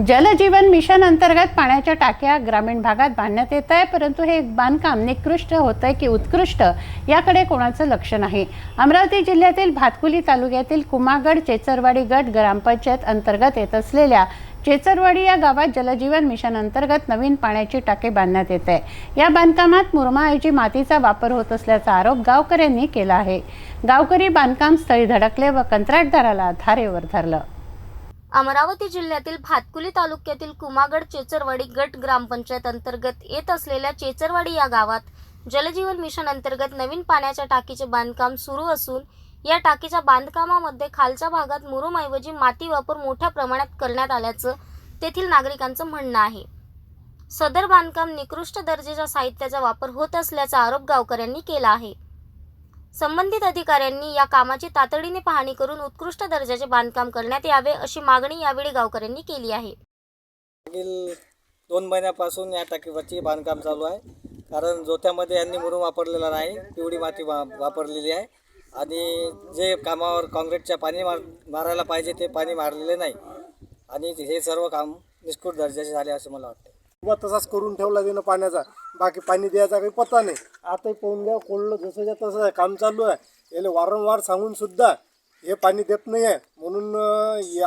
जलजीवन mission अंतर्गत पाण्याच्या टाक्या ग्रामीण भागात बांधण्यात येत आहे परंतु हे बांधकाम निकृष्ट होत आहे की उत्कृष्ट याकडे कोणाचं लक्ष नाही. अमरावती जिल्ह्यातील भातकुली तालुक्यातील कुमागड चेचरवाडी गट ग्रामपंचायत अंतर्गत येत असलेल्या चेचरवाडी या गावात जलजीवन मिशन अंतर्गत नवीन पाण्याची टाके बांधण्यात येत आहे. या बांधकामात मुरमाऐवजी मातीचा वापर होत असल्याचा आरोप गावकऱ्यांनी केला आहे. गावकरी बांधकाम स्थळी धडकले व कंत्राटदाराला धारेवर धरलं. अमरावती जिल्ह्यातील भातकुली तालुक्यातील कुमागड चेचरवाडी गट ग्रामपंचायत अंतर्गत येत असलेल्या चेचरवाडी या गावात जलजीवन मिशन अंतर्गत नवीन पाण्याच्या टाकीचे बांधकाम सुरू असून या टाकीच्या बांधकामामध्ये खालच्या भागात मुरुमऐवजी माती वापर मोठ्या प्रमाणात करण्यात आल्याचं तेथील नागरिकांचं म्हणणं आहे. सदर बांधकाम निकृष्ट दर्जेच्या साहित्याचा वापर होत असल्याचा आरोप गावकऱ्यांनी केला आहे. संबंधित अधिकाऱ्यांनी या कामाची तातडीने पाहणी करून उत्कृष्ट दर्जाचे बांधकाम करण्यात यावे अशी मागणी यावेळी गावकऱ्यांनी केली आहे. मागील दोन महिन्यापासून या टाकीवरची बांधकाम चालू आहे. कारण जोत्यामध्ये यांनी मुरुम वापरलेला नाही पिवळी माती वा वापरलेली आहे. आणि जे कामावर काँक्रीटच्या पाणी मार मारायला पाहिजे ते पाणी मारलेले नाही. आणि हे सर्व काम निष्कृत दर्जाचे झाले असं मला वाटतं उभा तसाच करून ठेवला त्यानं पाण्याचा. बाकी पाणी द्यायचा काही पत्ता नाही. आताही पाहून घ्या कोळलं जसंच्या तसं आहे काम चालू आहे. याला वारंवार सांगून सुद्धा हे पाणी देत नाही आहे. म्हणून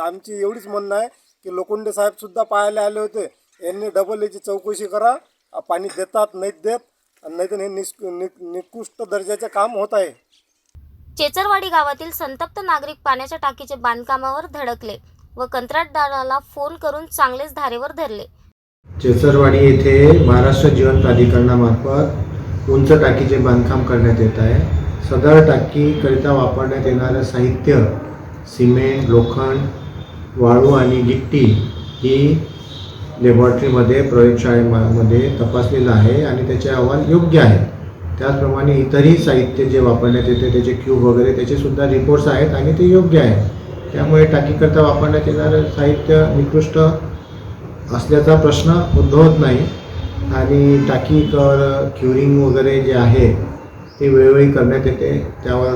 आमची एवढीच म्हणणं आहे की लोखंडे साहेबसुद्धा पाहायला आले होते. यांनी डबल याची चौकशी करा. पाणी देतात नाहीत देत. नाही तर हे निष्क निकृष्ट दर्जाचे काम होत आहे. चेचरवाडी गावातील संतप्त नागरिक पाण्याच्या टाकीचे बांधकामावर धडकले व कंत्राटदाराला फोन करून चांगलेच धारेवर धरले. चेसरवाडी येथे महाराष्ट्र जीवन प्राधिकरणामार्फत उंच टाकीचे बांधकाम करण्यात येत आहे. सदर टाकीकरिता वापरण्यात येणारं साहित्य सिमेंट लोखंड वाळू आणि गिट्टी ही लॅबॉरेटरीमध्ये प्रयोगशाळेमध्ये तपासलेलं आहे आणि त्याचे अहवाल योग्य आहे त्याचप्रमाणे इतरही साहित्य जे वापरण्यात येते त्याचे क्यूब वगैरे त्याचेसुद्धा रिपोर्ट्स आहेत आणि ते योग्य आहे त्यामुळे टाकीकरिता वापरण्यात येणारं साहित्य निकृष्ट असल्याचा प्रश्न उद्भवत नाही. आणि टाकी कर क्युरिंग वगैरे जे आहे ते वेळोवेळी करण्यात येते. त्यावर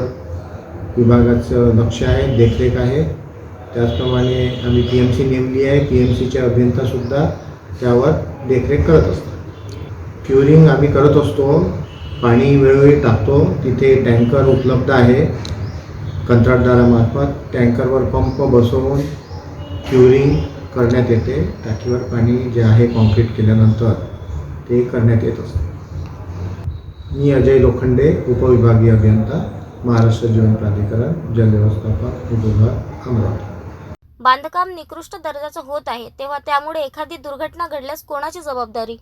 विभागाचं लक्ष आहे देखरेख आहे. त्याचप्रमाणे आम्ही पी एम सी नेमली आहे. पी एम सीच्या अभियंतासुद्धा त्यावर देखरेख करत असतात. क्युरिंग आम्ही करत असतो. पाणी वेळोवेळी टाकतो. तिथे टँकर उपलब्ध आहे. कंत्राटदारामार्फत टँकरवर पंप बसवून क्युरिंग करण्यात येते. टाकीवर पाणी जे आहे कॉन्क्रीट केल्यानंतर ते करण्यात येत असते. मी अजय लोखंडे उपविभागीय अभियंता महाराष्ट्र जीवन प्राधिकरण जलव्यवस्थापन विभाग अमरावती. बांधकाम निकृष्ट दर्जाचं होत आहे तेव्हा त्यामुळे एखादी दुर्घटना घडल्यास कोणाची जबाबदारी?